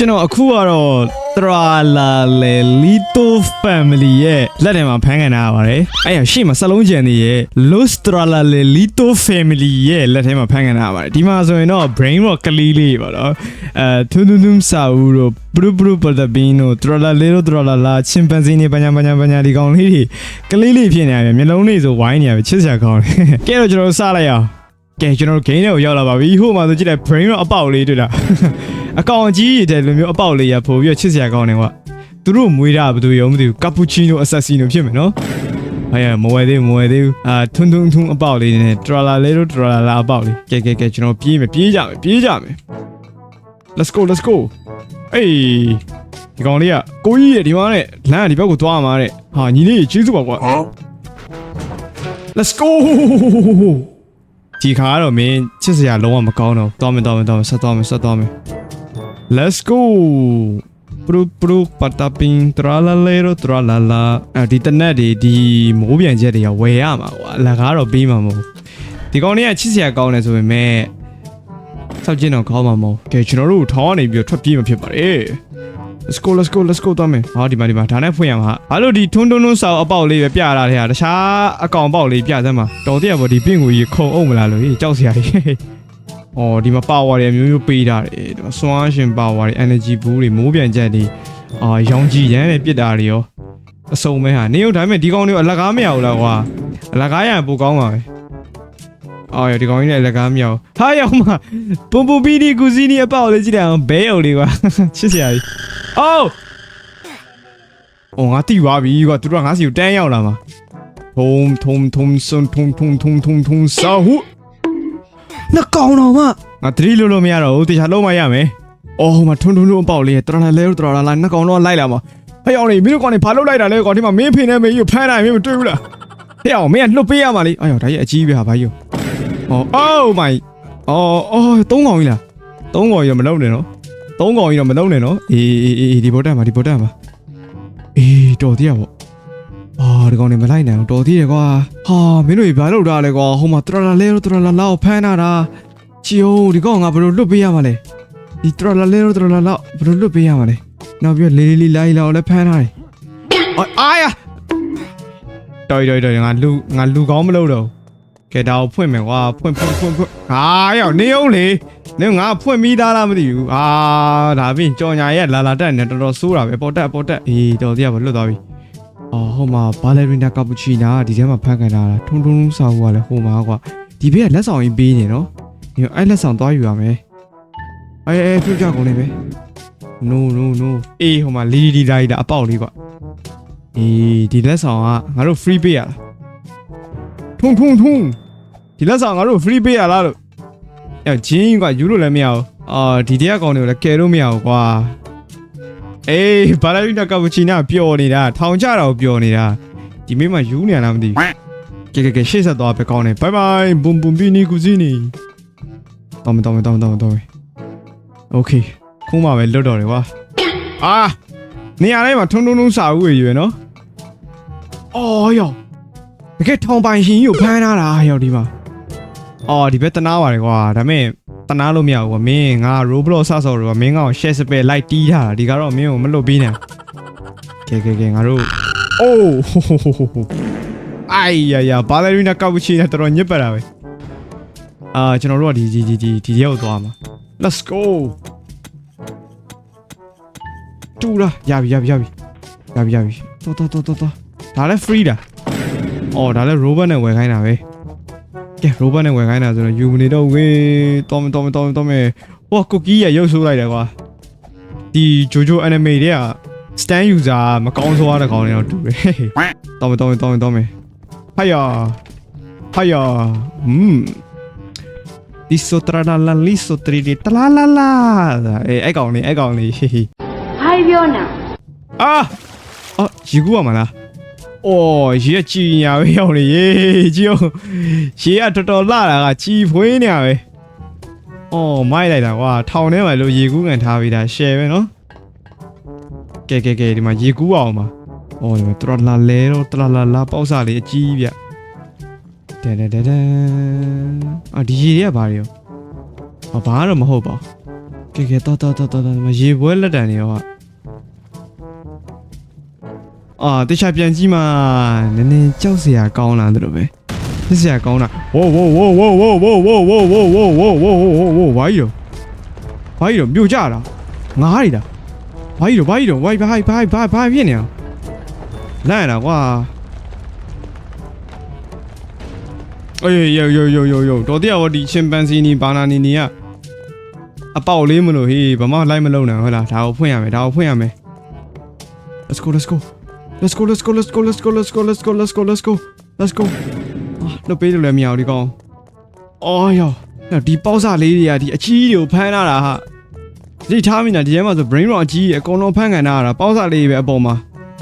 ကျွန်တော်အခုကတော့တရာလာလေလီတို family ရဲ့လက်ထဲမှာဖမ်းခံထားရပါတယ်အဲ့ရရှေ့မှာစလုံးကျန်နေရဲ့ Los Tralale Lito family ရဲ့လက်ထဲမှာဖမ်းခံထားရပါတယ်ဒီမှာဆိုရင်တော့ brain rock ကလေးလေးပါတော့အဲထွန်းထွန်းထွန်းစာဦးတို့ဘရူဘရူပဒဘင်းတို့ Tralale တို့ Tralala chimpanzee နေပညာပညာပညာဒီကောင်လေးတွေကလေးလေးဖြစ်နေရတယ်မျက်လုံးလေးဆိုဝိုင်းနေရပဲချစ်စရာကောင်းတယ်ကဲတော့ကျွန်တော်တို့စလိုက်အောင် ကဲကျွန်တော်တို့ game တွေကိုရောက်လာပါပြီဟိုမှာဆိုကြည့်လိုက် brain rock အပေါက်လေးတွေ့လားအကောင်အကြီးရတဲ့လိုမျိုးအပေါက်လေးရပို့ပြီးတော့ချစ်စရာကောင်းတယ်ကွာသူတို့မွေးတာဘယ်သူရောမသိဘူးကာပူချီနိုအဆက်ဆီနိုဖြစ်မယ်နော်ဟာရမဝယ်သေးဘူးမဝယ်သေးဘူးအာထွန်းထွန်းထွန်းအပေါက်လေးနဲ့ထရလာလေးတို့ထရလာလာအပေါက်လေးကဲကဲကဲကျွန်တော်ပြေးမယ်ပြေးကြမယ်ပြေးကြမယ် let's go let's go အေးဒီကောင်လေးကကိုကြီးရဒီမှာနဲ့လမ်းကဒီဘက်ကိုသွားမှာတဲ့ဟာညီလေးကျေးဇူးပါကွာ let's go ဒီခါကတော့မင်းချစ်စရာလုံးဝမကောင်းတော့သွားမယ်သွားမယ်သွားမယ်ဆက်သွားမယ်ဆက်သွားမယ် Let's go ပရူပရူပတာပင်းတရာလာလေရိုတရာလာလာအဲဒီတနက်ဒီဒီမိုးပြန်ချက်တွေကဝယ်ရမှာကွာအလကားတော့ပြီးမှာမဟုတ်ဘူးဒီကောင်လေးကချစ်စရာကောင်းတယ်ဆိုပေမဲ့စောက်ကျင်းတော့ကောင်းမှာမဟုတ်ကဲကျွန်တော်တို့ထောင်းကနေပြီးတော့ထွက်ပြေးမှာဖြစ်ပါတယ် Let's go let's go let's go သွားမယ်ဟောဒီမှာဒီမှာဒါနဲ့ဖွင့်ရမှာဟာလို့ဒီထွန်းထွန်းထွန်းစာအပေါက်လေးပဲပြရတာတဲ့ဟာတခြားအကောင်ပေါက်လေးပြစမ်းပါတော်တဲ့ဘောဒီပင့်ကိုကြီးခုံအောင်မလားလို့ကြောက်စရာကြီးအော်ဒီမှာ power တွေအမျိုးမျိုးပေးထားတယ်ဒီမှာစွမ်းရှင် power တွေ energy boost တွေမိုးပြန်ချက်တွေအာရောင်ကြည်ရမ်းနဲ့ပြစ်တာတွေရောအစုံပဲဟာနေုံဒါပေမဲ့ဒီကောင်တွေကိုအလကားမရဘူးလားကွာအလကားရရင်ပိုကောင်းပါပဲအော်ဒီကောင်ကြီးလည်းအလကားမရဘူးဟာရောက်မှာပုံပုံပီဒီကူစီနီအပေါက်လေးကြည့်တယ်အောင်ဘဲအုပ်လေးကွာချစ်စရာကြီး အော်အော်ငါတိသွားပြီကွာသူတို့ကငါစီကိုတန်းရောက်လာမှာထုံထုံထုံစွန်ထုံထုံထုံထုံထုံစာဟုနှကောင်တော်မငါသတိလို့လို့မရတော့ဘူးတခြားလုံးမရမယ်။အော်ဟိုမှာထွန်းထွန်းလုံးအပေါက်လေးတရလာလဲတရလာလာနှကောင်တော့လိုက်လာမှာ။ဟဲ့အောင်လေမင်းတို့ကောင်နေဘာလုပ်လိုက်တာလဲကောင်ဒီမှာမင်းဖေနဲ့မင်းကြီးဖမ်းနိုင်မင်းမတွေ့ဘူးလား။ဟဲ့အောင်မင်းကလွတ်ပေးရမှာလေ။အော်ဒါကြီးအကြီးပဲဟာဘာကြီး။အော် oh my အော်အော်သုံးကောင်ကြီးလား။သုံးကောင်ကြီးတော့မလုံးနဲ့နော်။ သုံးကောင်ကြီးတော့မလုံးနဲ့နော်။အေးအေးအေးဒီဘောတက်မှာဒီဘောတက်မှာ။အေးတော်သေးရပေါ့။အာဒီကောင်နေမလိုက်နိုင်ဘူးတော်သေးတယ်ကွာဟာမင်းတို့ဘာလုပ်တာလဲကွာဟိုမှာတရလာလဲတရလာလာကိုဖမ်းတာတာချီယိုဒီကောင်ငါဘယ်လိုလွတ်ပေးရမှာလဲဒီတရလာလဲတရလာလာဘယ်လိုလွတ်ပေးရမှာလဲနောက်ပြီးလေးလေးလေးလိုက်လောက်လည်းဖမ်းထားတယ်အာအာရတော်တော်တော်ငါလူငါလူကောင်းမလို့တော့ကဲဒါကိုဖွင့်မယ်ကွာဖွင့်ဖွင့်ဖွင့်ဖွင့်ဟာရောက်နေအောင်လေ နေငါဖွင့်ပြီးသားလားမသိဘူးအာဒါပြင်ကြော်ညာရဲ့လာလာတက်နေတော်တော်ဆိုးတာပဲပေါ်တက်ပေါ်တက်အေးတော်သေးရပါလွတ်သွားပြီအော်ဟိုမှာဘာလရီနာကာပူချီနာဒီထဲမှာဖန်ခံထားတာထုံထုံစာဟိုကလည်းဟိုမှာကွာဒီဘေးကလက်ဆောင်ကြီးပေးနေနော်ဒီအဲ့လက်ဆောင်သွားယူရမယ်အေးအေးပြုတ်ကြကုန်နေပဲ no no no အေးဟိုမှာလီလီဒါဒါအပေါက်လေးကွာအေးဒီလက်ဆောင်ကငါတို့ free ပေးရလားထုံထုံထုံဒီလက်ဆောင်ငါတို့ free ပေးရလားလို့ အဲဂျင်းကွာယူလို့လည်းမရဘူးအာဒီတရားကောင်တွေကိုလည်းကယ်လို့မရဘူးကွာ အေးဘာလာရီနာကာပူချီနာပျော်နေတာထောင်ကြတာကိုပျော်နေတာဒီမိမယူနေရလားမသိဘူးကဲကဲကဲရှေ့ဆက်သွားပဲကောင်းတယ်ဘိုင်ဘိုင်ဘွမ်ဘွမ်ပီနီကူစီနီတော်မတော်မတော်မတော်မတော်โอเคခုမှပဲလွတ်တော်တယ်ကွာအာနေရာတိုင်းမှာထုံထုံထုံစာဦးရွယ်နော်အော်ယောတကယ်ထောင်ပိုင်ရှင်ကြီးကိုဖမ်းထားတာယောဒီမှာ အော်ဒီဘက်တနာပါတယ်ကွာဒါပေမဲ့တနာလို့မရဘူးကွာမင်းငါ Roblox ဆော့ဆော်တော့မင်းကောင် share spell လိုက်တီးထားတာဒီကတော့မင်းကိုမလွတ်ပေးနဲ့ကဲကဲကဲငါတို့အိုးအိုင်ယာယာဘာလရီနာကာပူချီနာတော်တော်ညစ်ပတ်တာပဲအာကျွန်တော်တို့ကဒီဒီဒီဒီဒီရောက်သွားမှာ let's go တူလာရပြီရပြီရပြီရပြီရပြီတော်တော်တော်တော်ဒါလည်း free တာအော်ဒါလည်း robot နဲ့ဝယ်ခိုင်းတာပဲ ကဲ robot နဲ့ဝယ်ခိုင်းတာဆိုတော့ယူမနေတော့ဝေးတော်မယ်တော်မယ်တော်မယ်တော်မယ်ဟိုကုကီးရရုပ်ဆိုးလိုက်တယ်ကွာဒီ JoJo anime တွေက stand user မကောင်းဆိုးရတဲ့ကောင်တွေတော့တူတယ်တော်မယ်တော်မယ်တော်မယ်တော်မယ်ဟိုင်ယာဟိုင်ယာอืมဒီဆိုတရာလာလာလီဆိုတရီဒီတလာလာလာအေးအဲ့ကောင်လေးအဲ့ကောင်လေးဟေးဟေးဘာပြောနာအာအော်ရေကူးရမလား အော်ရေကကြည်ညာပဲရောက်နေရေကြည့်အောင်ရေကတော်တော်လာတာကကြည်ဖွေးနေရပဲအော်မိုက်လိုက်တာကွာထောင်ထဲမှာလို့ရေကူးကန်ထားပြီးတာရှယ်ပဲနော်ကဲကဲကဲဒီမှာရေကူးအောင်ပါအော်ဒီမှာတော်လာလဲတော့တလာလာလာပေါ့စားလေးအကြီးဗျတန်တန်တန်တန်အာဒီရေတွေကဘာတွေရောအာဘာတော့မဟုတ်ပါဘူးကကဲကဲတော့တော့တော့တော့မရေပွဲလက်တံနေရော အာတခြားပြန်ကြည့်မှနည်းနည်းကြောက်စရာကောင်းလာတယ်လို့ပဲဖြစ်စရာကောင်းတာဝိုးဝိုးဝိုးဝိုးဝိုးဝိုးဝိုးဝိုးဝိုးဝိုးဝိုးဝိုးဝိုးဝိုးဝိုးဝိုးဘာကြီးတော့ဘာကြီးတော့မြို့ကြတာငားရီတာဘာကြီးတော့ဘာကြီးတော့ဝိုင်းဘာဘာဘာဘာဖြစ်နေအောင်လန့်ရတာကွာအေးယောယောယောယောယောတော်တရားဝဒီချင်ပန်စီနီဘာနာနီနီကအပေါက်လေးမလို့ဟေးဘာမှလိုက်မလုံနိုင်ဟုတ်လားဒါကိုဖွင့်ရမယ်ဒါကိုဖွင့်ရမယ် Let's go let's go let's go let's go let's go let's go let's go let's go let's go let's go let's go အာလုတ်ပေးလို့လည်းမရဘူးဒီကောင်အော်ယောဒီပေါက်စလေးတွေကဒီအကြီးတွေကိုဖမ်းလာတာဟာဒီထားမိနေတာဒီထဲမှာဆို brain rot အကြီးကြီးအကုန်လုံးဖမ်းခံထားရတာပေါက်စလေးတွေပဲအပေါ်မှာ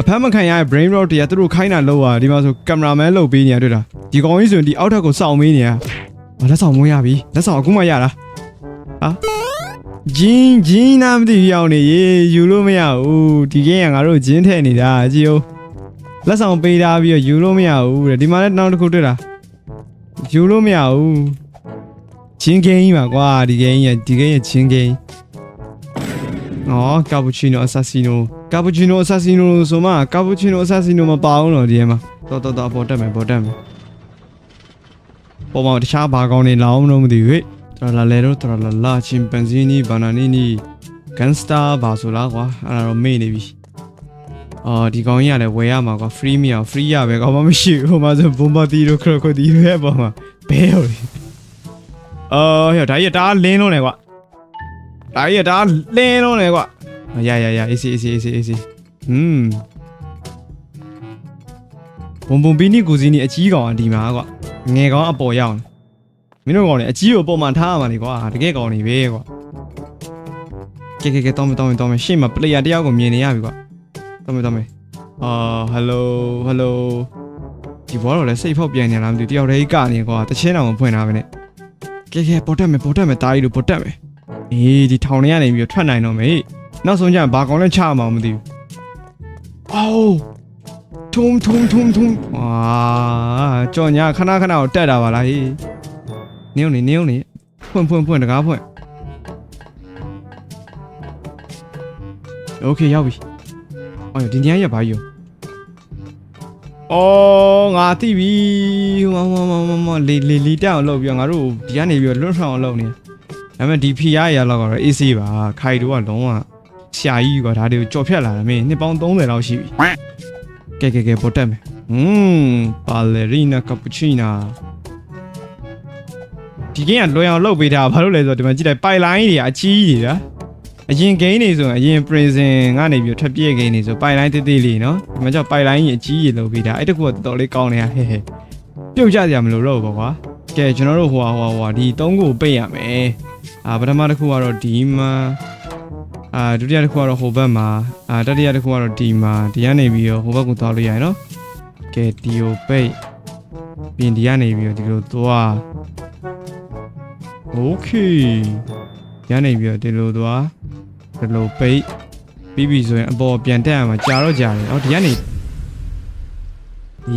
အဖမ်းမခံရတဲ့ brain rot တွေကသူတို့ခိုင်းတာလောက်อ่ะဒီမှာဆိုကင်မရာမန်လုတ်ပေးနေရတွေ့တာဒီကောင်ကြီးဆိုရင်ဒီအောက်ထပ်ကိုစောင့်မေးနေရဟာလက်ဆောင်မွေးရပြီလက်ဆောင်အခုမှရတာဟာ ဂျင်းဂျင်းနာမသိဘူးရောက်နေရေယူလို့မရဘူးဒီကင်းကငါတို့ဂျင်းထဲနေတာကြည့်ဦးလက်ဆောင်ပေးထားပြီးတော့ယူလို့မရဘူးတဲ့ဒီမှာလည်းနောက်တစ်ခုတွေ့တာယူလို့မရဘူးဂျင်းကင်းကြီးပါကွာဒီကင်းကြီးကဒီကင်းရဲ့ဂျင်းကင်းအော်ကာပူချီနိုအဆာဆီနိုကာပူချီနိုအဆာဆီနိုဆိုမှကာပူချီနိုအဆာဆီနိုမပါအောင်တော့ဒီထဲမှာတော်တော်တော်ပေါ်တက်မယ်ပေါ်တက်မယ်ပေါ်မှာတခြားဘာကောင်းနေလောင်းမလို့မသိဘူးဟဲ့ တော်လာလေတော့တော်လာလာချင်ပန်စီနီဘာနာနီနီကန်စတာဘာဆိုလားကွာအဲ့ဒါတော့မေ့နေပြီအော်ဒီကောင်ကြီးကလည်းဝယ်ရမှာကွာ free မရ free ရပဲကောင်းမှမရှိဘူးဟိုမှာဆိုဘွန်ဘာတီတို့ခရိုကိုတီတို့ရဲ့ပေါ်မှာဘဲဟုတ်လေအော်ဟဲ့ဒါကြီးကဒါလင်းလုံးနေကွာဒါကြီးကဒါလင်းလုံးနေကွာရရရ easy easy easy easy อืมဘုံဘုံပီနီကူစီနီအကြီးကောင်အဒီမှာကွာငယ်ကောင်အပေါ်ရောက်နေ မင်းတို့ကောင်လည်းအကြီးကိုပုံမှန်ထားရမှာလေကွာတကယ်ကောင်နေပဲကွာကဲကဲကဲတောင်းမတောင်းမတောင်းမရှေ့မှာ player တယောက်ကိုမြင်နေရပြီကွာတောင်းမတောင်းမအာ hello hello ဒီဘောတော့လည်းစိတ်ဖောက်ပြန်နေလားမသိဘူးတယောက်တည်းကနေကွာတချင်းတောင်မဖွင့်ထားပဲနဲ့ကဲကဲပေါ်တက်မယ်ပေါ်တက်မယ်တားကြီးတို့ပေါ်တက်မယ်အေးဒီထောင်ထဲကနေပြီးတော့ထွက်နိုင်တော့မယ်နောက်ဆုံးကျရင်ဘာကောင်လဲချရမှာမသိဘူးအော်ထုံထုံထုံထုံအာကြော်ညာခဏခဏကိုတက်တာပါလားဟေး နင်းနေနင်းနေဖွင့်ဖွင့်ဖွင့်တကားဖွင့်โอเคရောက်ပြီအော်ဒီညရပါယူအော်ငါသိပြီဟိုမမမမလီလီလီတက်အောင်လုပ်ပြီးတော့ငါတို့ဒီကနေပြီးတော့လွတ်ဆောင်အောင်လုပ်နေဒါပေမဲ့ဒီဖီရရလောက်ကတော့ AC ပါခိုင်တို့ကလုံးဝဆရာကြီးကဒါတွေကိုကြော်ဖြတ်လာတယ်မင်းနှစ်ပေါင်း30လောက်ရှိပြီကဲကဲကဲပေါ်တက်မယ်อืมပါလရီနာကပူချီနာ ဒီကင်းကလွယ်အောင်လုပ်ပေးတာဘာလို့လဲဆိုတော့ဒီမှာကြည့်လိုက်ပိုင်လိုင်းတွေကအကြီးကြီးတာအရင် game တွေဆိုရင်အရင် prison ကနေပြီးထွက်ပြေး game တွေဆိုပိုင်လိုင်းတေးသေးလေးနော်ဒီမှာကျပိုင်လိုင်းကြီးအကြီးကြီးလုပ်ပေးတာအဲ့တကူကတော်တော်လေးကောင်းနေတာဟဲ့ဟဲ့ပြုတ်ကြစရာမလိုတော့ဘူးကွာကဲကျွန်တော်တို့ဟိုဟာဟိုဟာဒီ၃ခုပိတ်ရမယ်အာပထမတစ်ခုကတော့ဒီမှာအာဒုတိယတစ်ခုကတော့ဟိုဘက်မှာအာတတိယတစ်ခုကတော့ဒီမှာဒီကနေပြီးတော့ဟိုဘက်ကိုသွားလို့ရရင်နော်ကဲဒီကိုပိတ်ပြင်ဒီကနေပြီးတော့ဒီလိုသွား โอเคရနေပြီးတော့ဒီလိုသွားဒီလိုပိတ်ပြီးပြီဆိုရင်အပေါ်ပြန်တက်ရမှာကြာတော့ကြာတယ်အော်ဒီကနေ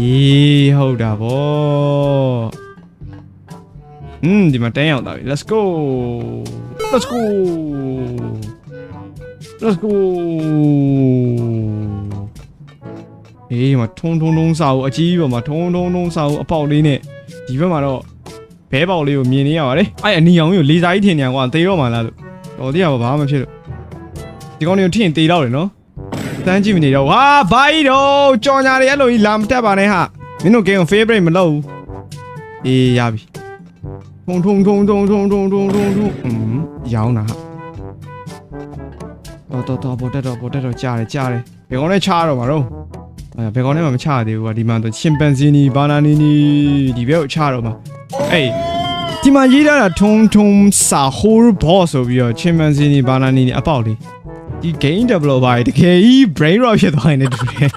ရေးဟုတ်တာဗောอืมဒီမှာတန်းရောက်သွားပြီ let's go let's go let's go အေးမထုံထုံထုံစာအုပ်အကြီးပေါ်မှာထုံထုံထုံစာအုပ်အပေါက်လေးနဲ့ဒီဘက်မှာတော့ ဘဲပေါက်လေးကိုမြင်နေရပါတယ်အဲ့အနီအောင်ကြီးကိုလေစာကြီးထင်နေကွာသေတော့မှလားလို့တော်တရားဘာမှမဖြစ်လို့ဒီကောင်တွေကိုထင်သေတော့တယ်နော်တန်းကြည့်မနေတော့ဟာဘာကြီးတော့ကြော်ညာတွေအဲ့လိုကြီးလာမတက်ပါနဲ့ဟာမင်းတို့ game ကို favorite မလုပ်ဘူးအေးရပြီထုံထုံထုံထုံထုံထုံထုံထုံထုံอืมရောင်းတာဟာတော်တော်တော်ပေါ်တက်တော့ပေါ်တက်တော့ကြားတယ်ကြားတယ်ဘယ်ကောင်နဲ့ချားတော့မှာတော့ အဲဘယ်ကောင်နဲ့မှမချသေးဘူးကွာဒီမှာတော့ချင်ပန်စီနီဘာနာနီနီဒီဘက်ကိုချတော့မှာအေးဒီမှာရေးထားတာထုံထုံစာဟိုးဘောဆိုပြီးတော့ချင်ပန်စီနီဘာနာနီနီအပေါက်လေးဒီ game developer တွေတကယ်ကြီး brain rot ဖြစ်သွားနေတူတယ်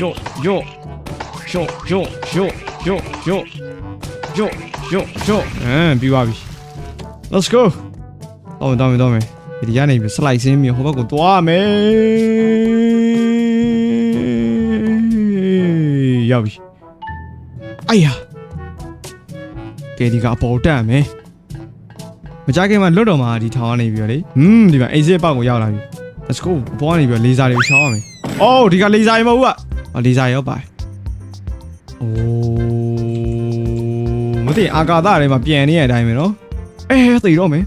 ယောယောယောယောယောယောယောယောယောယောအဲပြီးပါပြီ let's go တော့တော့တော့မယ်ဒီကနေပြီး slide ဆင်းပြီးဟိုဘက်ကိုသွားမယ် ရောက်ပြီအိုင်ယာကဲဒီကအပေါ်တက်မယ်မကြခင်မှာလွတ်တော်မှာဒီထောင်ကနေပြီးတော့လေဟွန်းဒီမှာ exit ပေါက်ကိုရောက်လာပြီ let's go ဘောကနေပြီးတော့လေဆာတွေကိုရှောင်းရမယ်အော်ဒီကလေဆာရေမဟုတ်ဘူးอ่ะအော်လေဆာရောပါတယ်အိုးမသိအာကာသထဲမှာပြန်နေရတဲ့အတိုင်းပဲနော်အေးသိတော့မယ်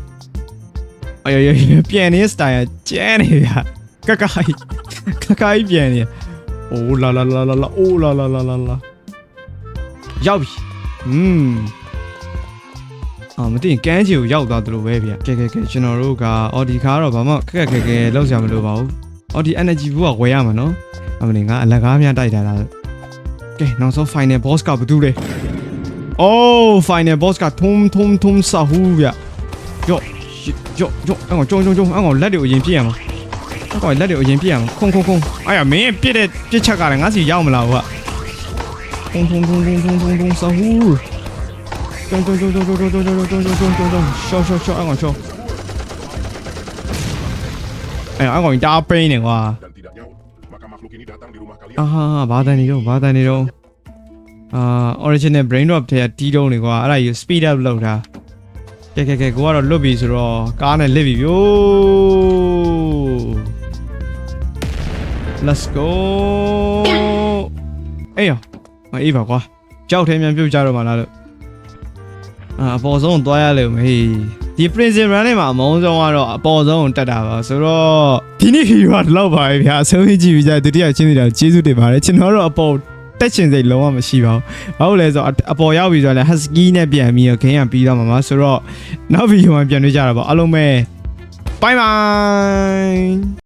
အေးအေးပြန်နေ style ကျန်းနေဗျာကကအိကကအိပြန်နေ အိုးလာလာလာလာလာအိုးလာလာလာလာလာရောက်ပြီဟွန်းအာမသိရင်ကန်းချီကိုရောက်သွားသလိုပဲဗျကဲကဲကဲကျွန်တော်တို့ကအော်ဒီခါကတော့ဘာမှခက်ခက်ခဲခဲလောက်စရာမလိုပါဘူးအော်ဒီ energy ဘူးကဝယ်ရမှာနော်အမလင်ကအလကားများတိုက်တာလားကဲနောက်ဆုံး final boss ကဘာတူလဲအိုး final boss ကထုံထုံထုံစာဟူးဗျယော့ယော့ယော့အဲ့ကောင်ကျုံကျုံကျုံအဲ့ကောင်လက်တွေကိုအရင်ပြည့်ရမှာ ဟောလက်တွေအရင်ပြစ်ရအောင်ခုံခုံခုံအဲ့ရမင်းပြစ်တဲ့ပြစ်ချက်ကလည်းငါစီရောက်မလာဘူးကခုံခုံခုံခုံခုံခုံခုံဆဟူတုံတုံတုံတုံတုံတုံတုံတုံတုံတုံတုံတုံရှော့ရှော့ရှော့အကောင်ရှော့အဲ့အကောင်တားပိန်းနေကွာအာဟာဘာတန်နေတော့ဘာတန်နေတော့အာ original brain drop ထဲကတီးတုံးနေကွာအဲ့ဒါကြီး speed up လောက်တာကဲကဲကဲကိုကတော့လွတ်ပြီဆိုတော့ကားနဲ့လစ်ပြီဗျို့ let's go အေးရမအေးပါကွာကြောက်ထဲမြန်ပြုတ်ကြတော့မှလားလို့အာအပေါ်ဆုံးသွားရလေမေးဒီ prison run နဲ့မှာအမုန်းဆုံးကတော့အပေါ်ဆုံးတက်တာပါဆိုတော့ဒီနေ့ hero ကတော့ပါပဲဗျာအဆုံးကြည့်ပြီးကြဒုတိယချင်းစီတော့ကျေးဇူးတင်ပါတယ်ကျွန်တော်တို့အပေါ်တက်ချင်စိတ်လုံးဝမရှိပါဘူး။ဘာလို့လဲဆိုတော့အပေါ်ရောက်ပြီဆိုတော့လေ husky နဲ့ပြန်ပြီးတော့ခင်းရပြီးတော့မှာပါဆိုတော့နောက်ဗီဒီယိုမှာပြန်တွေ့ကြတာပေါ့အားလုံးပဲ bye bye